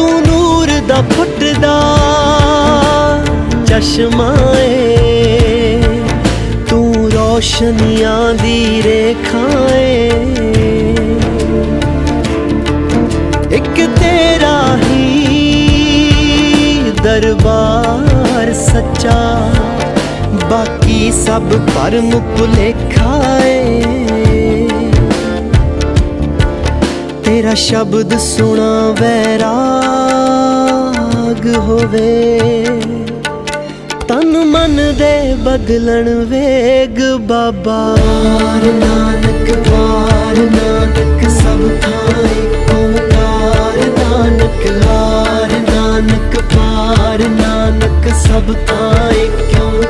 ਤੂੰ ਨੂਰ ਦਾ ਫੁੱਟਦਾ ਚਸ਼ਮਾ ਏ ਤੂੰ ਰੋਸ਼ਨੀਆਂ ਦੀ ਰੇਖਾ ਏ ਇੱਕ ਤੇਰਾ ਹੀ ਦਰਬਾਰ ਸੱਚਾ, ਬਾਕੀ ਸਭ ਭਰਮ ਭੁਲੇਖਾ ਏ ਤੇਰਾ ਸ਼ਬਦ ਸੁਣਾ ਵੈਰਾ ਹੋਵੇ, ਤਨ ਮਨ ਦੇ ਬਦਲਣ ਵੇਗ ਬਾਬਾ। ਵਾਰ ਨਾਨਕ ਵਾਰ ਨਾਨਕ, ਸਭ ਥਾਂ ਓੰਕਾਰ ਨਾਨਕ ਹਾਰ ਨਾਨਕ ਪਾਰ ਨਾਨਕ, ਸਭ ਥਾਂ ਕਿਉਂ